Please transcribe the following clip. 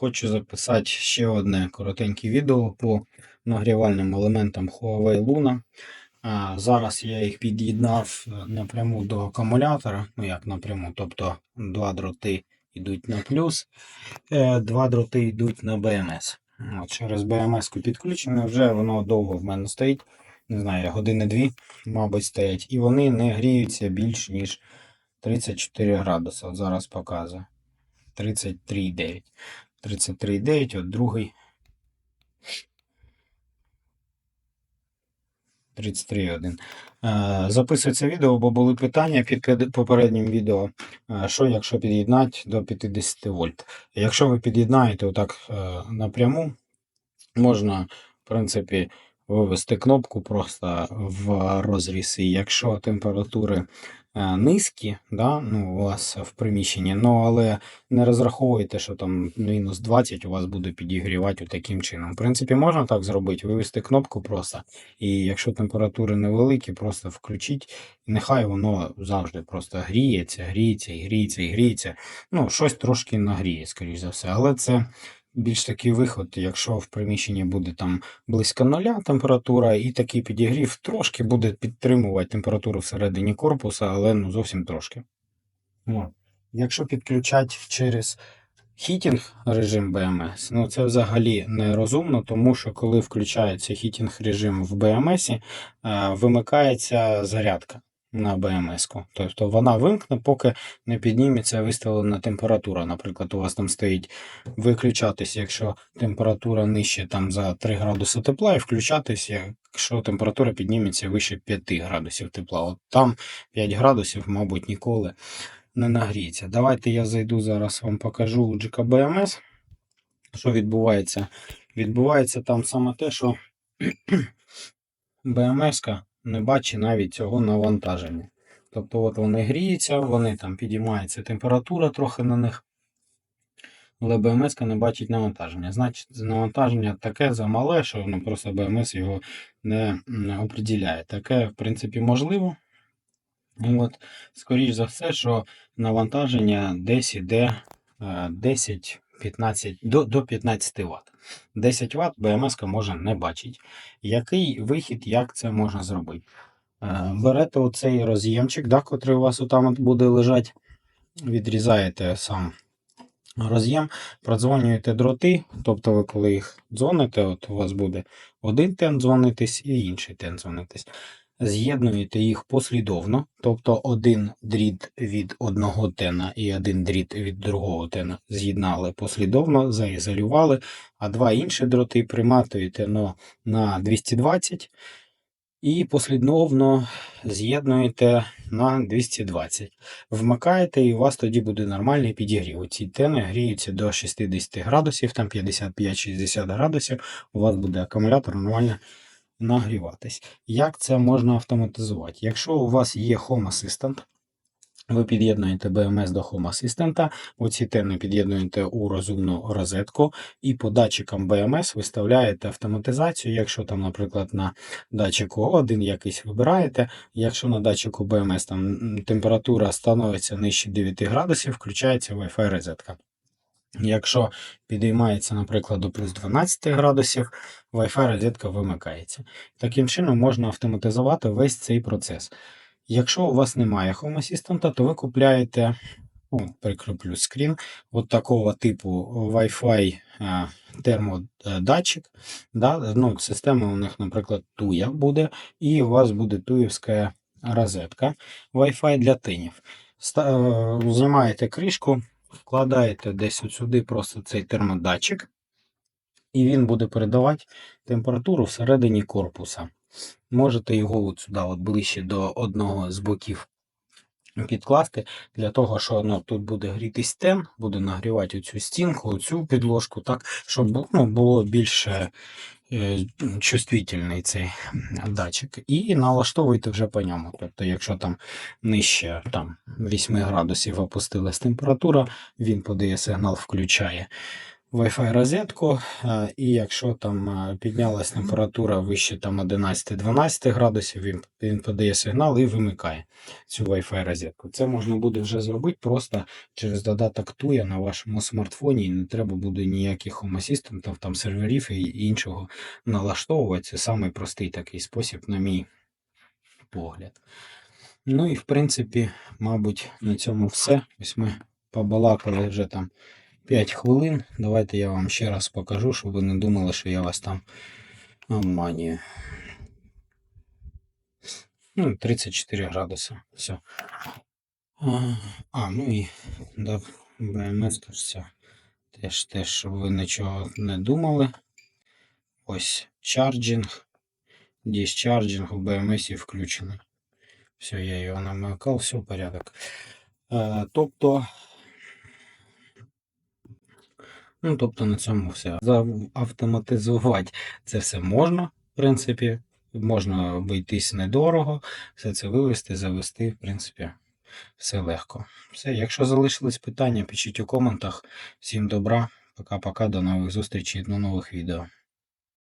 Хочу записати ще одне коротеньке відео по нагрівальним елементам Huawei Luna. А, Зараз я їх під'єднав напряму до акумулятора. Ну як напряму, тобто два дроти йдуть на плюс, е, два дроти йдуть на BMS. От, через BMS підключено, вже воно довго в мене стоїть. Не знаю, години-дві, мабуть, стоять. І вони не гріються більш ніж 34 градуси. От зараз показую. 33,9. 33,9, от другий. 33,1. Е, Записую це відео, бо були питання під попереднім відео, е, що якщо під'єднати до 50 вольт. Якщо ви під'єднаєте отак е, напряму, можна, в принципі, вивести кнопку просто в розріз. І якщо температури низькі, да, ну, у вас в приміщенні, ну, але не розраховуйте, що там мінус 20 у вас буде підігрівати таким чином. В принципі, можна так зробити, вивести кнопку просто. І якщо температури невеликі, просто включіть, нехай воно завжди просто гріється, гріється, і гріється, і гріється. Ну, щось трошки нагріє, скоріш за все. Але це більш такий виход, якщо в приміщенні буде там близько нуля температура, і такий підігрів трошки буде підтримувати температуру всередині корпуса, але ну зовсім трошки. Якщо підключати через хітінг режим BMS, ну це взагалі нерозумно, тому що коли включається хітінг режим в BMS, е, вимикається зарядка на BMS. Тобто вона вимкне, поки не підніметься виставлена температура. Наприклад, у вас там стоїть виключатись, якщо температура нижче там за 3 градуси тепла, і включатись, якщо температура підніметься вище 5 градусів тепла. От там 5 градусів, мабуть, ніколи не нагріється. Давайте я зайду зараз, вам покажу у GKBMS, що відбувається. Відбувається там саме те, що BMS не бачить навіть цього навантаження. Тобто, от вони гріються, вони там підіймається температура трохи на них. Але BMS не бачить навантаження. Значить, навантаження таке замале, що ну, просто BMS його не, не определяє. Таке, в принципі, можливо. От, Скоріше за все, що навантаження десь іде 10 15, до, до 15 Вт. 10 Вт BMS може не бачити. Який вихід, як це можна зробити? Е, Берете оцей роз'ємчик, да, котрий у вас там буде лежати, відрізаєте сам роз'єм, продзвонюєте дроти, тобто ви коли їх дзвоните, от у вас буде один тен дзвонитись і інший тен дзвонитись. З'єднуєте їх послідовно, тобто один дріт від одного тена і один дріт від другого тена з'єднали послідовно, заізолювали, а два інші дроти приматуєте ну, на 220 і послідовно з'єднуєте на 220. Вмикаєте, і у вас тоді буде нормальний підігрів. Ці тени гріються до 60 градусів, там 55-60 градусів, у вас буде акумулятор нормально нагріватись. Як це можна автоматизувати? Якщо у вас є Home Assistant, ви під'єднуєте BMS до Home Assistant, оці тени під'єднуєте у розумну розетку, і по датчикам BMS виставляєте автоматизацію. Якщо там, наприклад, на датчику один якийсь вибираєте, якщо на датчику BMS там температура становиться нижче 9 градусів, включається Wi-Fi розетка. Якщо підіймається, наприклад, до плюс 12 градусів, Wi-Fi розетка вимикається. Таким чином можна автоматизувати весь цей процес. Якщо у вас немає Home Assistant, то ви купляєте, о, прикріплю скрін, от такого типу Wi-Fi е, термодатчик. Да? Ну, Система у них, наприклад, туя буде, і у вас буде туївська розетка Wi-Fi для тинів. Е, Знімаєте кришку, вкладаєте десь от сюди просто цей термодатчик, і він буде передавати температуру всередині корпуса. Можете його от сюди от ближче до одного з боків підкласти, для того, що ну, тут буде грітись стен, буде нагрівати оцю стінку, оцю підложку, так, щоб ну, було більше чувствительний цей датчик. І налаштовуйте вже по ньому. Тобто, якщо там нижче там, 8 градусів опустилась температура, він подає сигнал, включає Wi-Fi розетку, е, і якщо там е, піднялась температура вище там 11-12 градусів, він, він подає сигнал і вимикає цю Wi-Fi розетку. Це можна буде вже зробити просто через додаток Tuya на вашому смартфоні, і не треба буде ніяких Home Assistant, там серверів і іншого налаштовувати. Це самий простий такий спосіб, на мій погляд. Ну і в принципі, мабуть, на цьому все. Ось ми побалакали вже там 5 хвилин. Давайте я вам ще раз покажу, щоб ви не думали, що я вас там обманюю. Ну, 34 градуси. Все. А, ну і до БМС все. Теж, теж, щоб ви нічого не думали. Ось чарджинг. Діscharging у БМС включений. Все, я його намикав, все порядок. Е, тобто, ну, тобто на цьому все. Автоматизувати це все можна, в принципі. Можна обійтись недорого, все це вивести, завести, в принципі, все легко. Все, якщо залишились питання, пишіть у коментах. Всім добра, пока-пока, до нових зустрічей, до нових відео.